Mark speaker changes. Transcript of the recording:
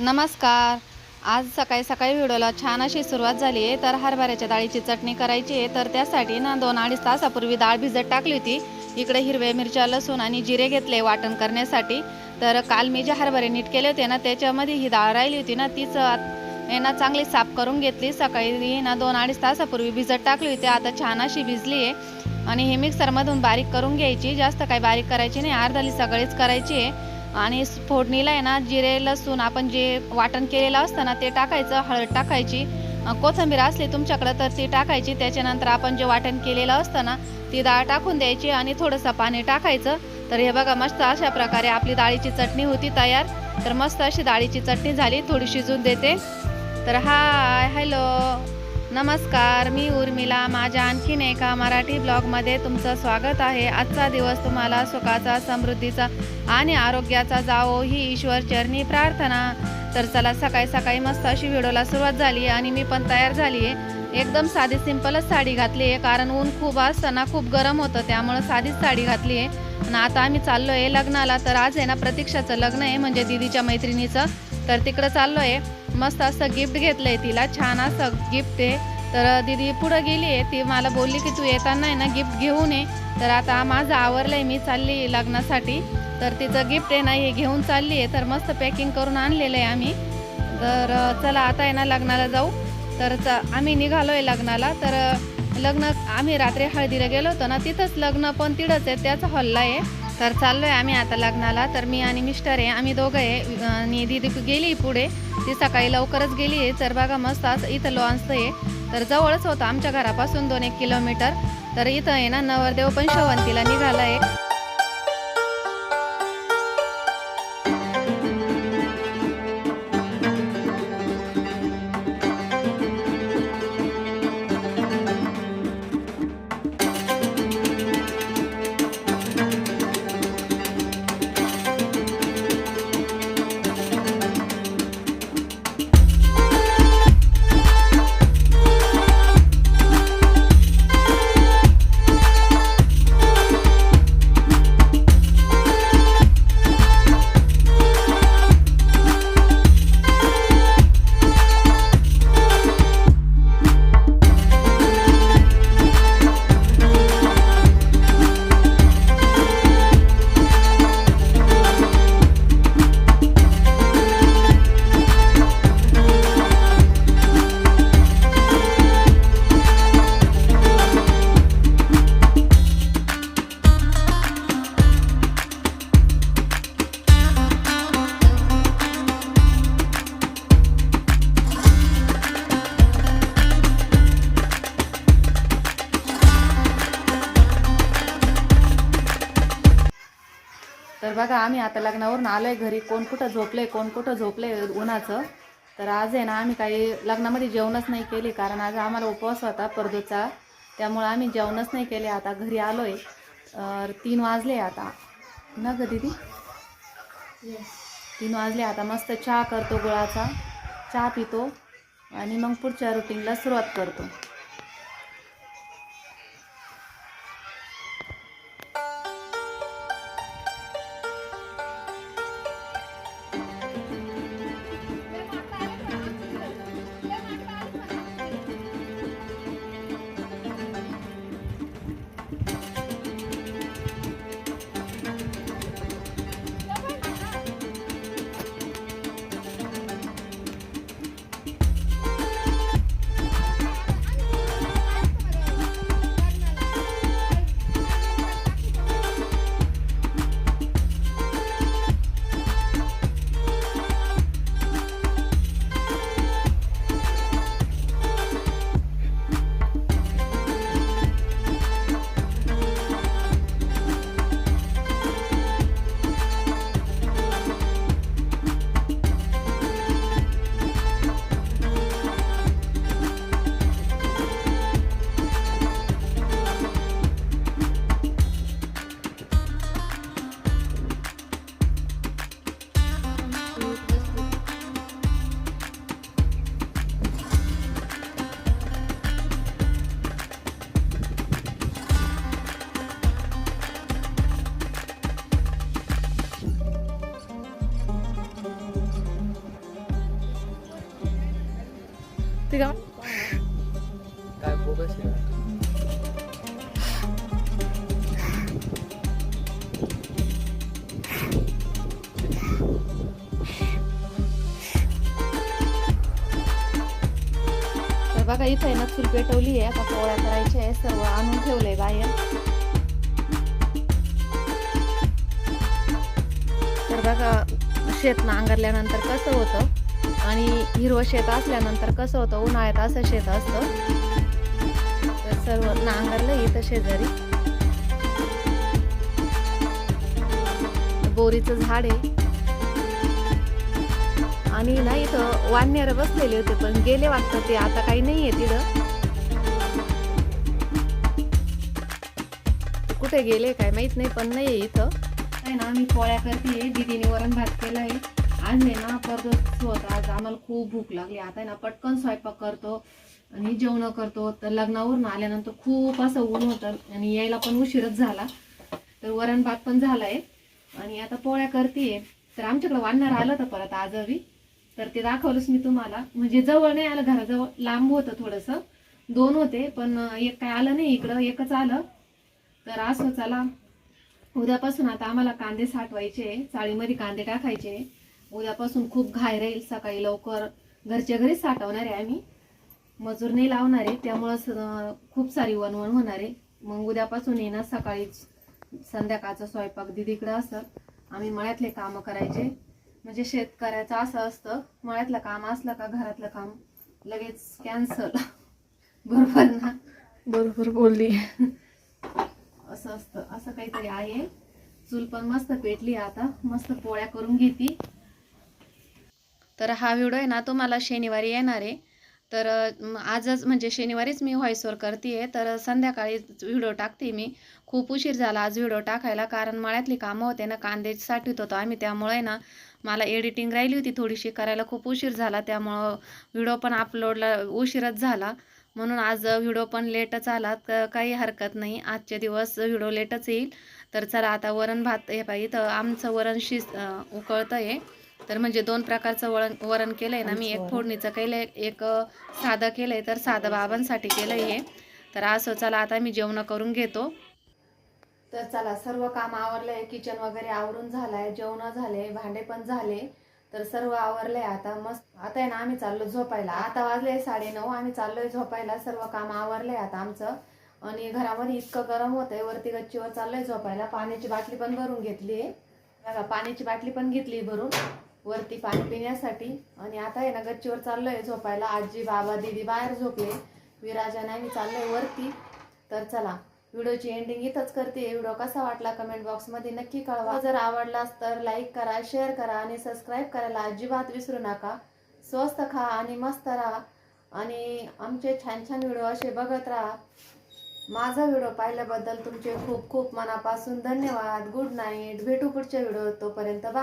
Speaker 1: नमस्कार. आज सकाळी सकाळी व्हिडिओला छान अशी सुरुवात झाली आहे. तर हरभऱ्याच्या डाळीची चटणी करायची आहे. तर त्यासाठी ना दोन अडीच तासापूर्वी डाळ भिजत टाकली होती. इकडे हिरव्या मिरच्या लसूण आणि जिरे घेतले वाटण करण्यासाठी. तर काल मी जे हरभरे नीट केले होते ना त्याच्यामध्ये ही डाळ राहिली होती ना तीच ना चांगली साफ करून घेतली. सकाळी ना दोन अडीच तासापूर्वी भिजत टाकली होती. आता छान अशी भिजली आहे. आणि हे मिक्सरमधून बारीक करून घ्यायची. जास्त काही बारीक करायची नाही. अर्धाली सगळीच करायची आहे. आणि फोडणीला आहे ना जिरे लसूण आपण जे वाटण केलेलं असतं ना ते टाकायचं हळद टाकायची. कोथिंबीर असली तुमच्याकडं तर ती टाकायची. त्याच्यानंतर आपण जे वाटण केलेलं असतं ना ती डाळ टाकून द्यायची आणि थोडंसं पाणी टाकायचं. तर हे बघा मस्त अशा प्रकारे आपली डाळीची चटणी होती तयार. तर मस्त अशी डाळीची चटणी झाली थोडी शिजून देते. तर हाय हॅलो. नमस्कार मी उर्मिला. माझ्या आणखीन एका मराठी ब्लॉगमध्ये तुमचं स्वागत आहे. आजचा दिवस तुम्हाला सुखाचा समृद्धीचा आणि आरोग्याचा जावो ही ईश्वर चरणी प्रार्थना. तर चला सकाळी सकाळी मस्त अशी व्हिडिओला सुरुवात झाली आणि मी पण तयार झाली आहे. एकदम साधी सिंपलच साडी घातली आहे कारण ऊन खूप असताना खूप गरम होतं त्यामुळं साधीच साडी घातली आहे. आणि आता आम्ही चाललो आहे लग्नाला तर आज आहे ना प्रतीक्षाचं लग्न आहे म्हणजे दिदीच्या मैत्रिणीचं. तर तिकडं चाललो आहे मस्त असं गिफ्ट घेतलं आहे तिला छान असं गिफ्ट आहे. तर दीदी पुढं गेली आहे. ती मला बोलली की तू येताना आहे ना गिफ्ट घेऊन ये. तर आता माझं आवरलं आहे मी चालली लग्नासाठी. तर तिचं गिफ्ट आहे ना हे घेऊन चालली आहे. तर मस्त पॅकिंग करून आणलेलं आहे आम्ही. तर चला आता आहे ना लग्नाला जाऊ. तर च आम्ही निघालो आहे लग्नाला. तर लग्न आम्ही रात्री हळदीला गेलो होतो ना तिथंच लग्न पण तिथंच आहे त्याच हॉलला आहे. तर चाललो आहे आम्ही आता लग्नाला. तर मी आणि मिस्टर आहे आम्ही दोघं आहे. आणि दीदी गेली पुढे. ती सकाळी लवकरच गेली आहे. तर बघा मस्त असं इथं लॉन्सचं आहे. तर जवळच होतं आमच्या घरापासून दोन एक किलोमीटर. तर इथं आहे ना नवरदेव पण शेवंतीला निघाला आहे तर बघा आम्ही आता लग्नावरून आलोय घरी. कोण कुठं झोपलंय कोण कुठं झोपलंय उन्हाचं. तर आज आहे ना आम्ही काही लग्नामध्ये जेवणच नाही केले कारण आज आम्हाला उपवास होता परदूचा. त्यामुळं आम्ही जेवणच नाही केले आता घरी आलोय. अं, तीन वाजले आता. ना ग दीदी? तीन वाजले आता मस्त चहा करतो गुळाचा. चहा पितो आणि मग पुढच्या रुटीनला सुरुवात करतो.
Speaker 2: वाटते का
Speaker 3: काय बोगस
Speaker 1: बघा इथं आहे ना चूल पेटवली आहे. आता पोळ्या करायच्या आहे सर्व आणून ठेवलंय बाहेर. तर बघा शेत नांगरल्यानंतर कसं होतं? आणि हिरवं शेत असल्यानंतर कसं होतं उन्हाळ्यात असं शेत असतं. तर सर्व नांगरलं इथं शेजारी. बोरीचं झाड आहे. आणि ना इथं वाननेर बसलेले होते पण गेले वाटतं ते आता काही नाही आहे तिथं. कुठे गेले काय माहीत नाही पण नाही इथं. आहे ना मी पोळ्या करते दिदीने वरण भात केलाय. आज आहे ना परत स्वतः आज आम्हाला खूप भूक लागली. आता आहे ना पटकन स्वयंपाक करतो आणि जेवण करतो. तर लग्नावरून आल्यानंतर खूप असं ऊन होतं आणि यायला पण उशीरच झाला. तर वरण भात पण आहे आणि आता पोळ्या करते तर आमच्याकडे वाढणार आलं तर परत आजवी. तर ते दाखवलंच मी तुम्हाला. म्हणजे जवळ नाही आलं घराजवळ लांब होतं थोडंसं. दोन होते पण एक काय आलं नाही इकडं एकच आलं. तर असं चला. उद्यापासून आता आम्हाला कांदे साठवायचे चाळीमध्ये कांदे टाकायचे. उद्यापासून खूप घाय राहील. सकाळी लवकर घरच्या घरीच साठवणार आहे आम्ही. मजूर नाही लावणार आहे त्यामुळं खूप सारी वणवण होणार आहे. मग उद्यापासून येणार सकाळीच संध्याकाळचा स्वयंपाक दिदीकडं असं. आम्ही मळ्यातले कामं करायचे. म्हणजे शेतकऱ्याचं असं असतं मळ्यातलं काम असलं का घरातलं काम लगेच कॅन्सल बरोबर ना?
Speaker 2: बरोबर बोलली.
Speaker 1: असं असतं. असं काहीतरी आहे. चूल पण मस्त पेटली आता. मस्त पोळ्या करून घेती. तर हा व्हिडिओ आहे ना तो मला शनिवारी येणार आहे. तर आजच म्हणजे शनिवारीच मी व्हॉईसवर करते आहे तर संध्याकाळी व्हिडिओ टाकते मी. खूप उशीर झाला आज व्हिडिओ टाकायला कारण मळ्यातली कामं होते ना कांदे साठवत होतो आम्ही. त्यामुळे ना मला एडिटिंग राहिली होती थोडीशी करायला खूप उशीर झाला. त्यामुळं व्हिडिओ पण अपलोडला उशीरच झाला. म्हणून आज व्हिडिओ पण लेटच आला तर काही हरकत नाही. आजचे दिवस व्हिडिओ लेटच येईल. तर चला आता वरण भात हे पाहिजे तर आमचं वरण शिज उकळतं आहे तर म्हणजे दोन प्रकारचं वरण वरण केलं आहे ना मी. एक फोडणीचं केलं आहे एक साधं केलं आहे तर साधं बाबांसाठी केलं आहे तर असं चला आता मी जेवण करून घेतो. तर चला सर्व काम आवरलंय किचन वगैरे आवरून झालंय जेवण झाले भांडे पण झाले. तर सर्व आवरलंय आता मस्त. आता आहे ना आम्ही चाललो झोपायला. आता वाजले साडेनऊ आम्ही चाललोय झोपायला. सर्व काम आवरलंय आता आमचं. आणि घरामध्ये इतकं गरम होतंय वरती गच्चीवर चाललोय झोपायला. पाण्याची बाटली पण भरून घेतली बघा पाण्याची बाटली पण घेतली भरून. वरती पाणी पिण्यासाठी. आणि आता आहे ना गच्चीवर चाललोय झोपायला. आजी बाबा दीदी बाहेर झोपले. विराज मी आम्ही चाललोय वरती. तर चला व्हिडिओची एंडिंग इथंच करते. व्हिडिओ कसा वाटला कमेंट बॉक्समध्ये नक्की कळवा. जर आवडलास तर लाईक करा शेअर करा आणि सबस्क्राईब करायला अजिबात विसरू नका. स्वस्त खा आणि मस्त राहा. आणि आमचे छान छान व्हिडिओ असे बघत राहा. माझा व्हिडिओ पाहिल्याबद्दल तुमचे खूप खूप मनापासून धन्यवाद. गुड नाईट भेटू पुढच्या व्हिडिओ तोपर्यंत. बा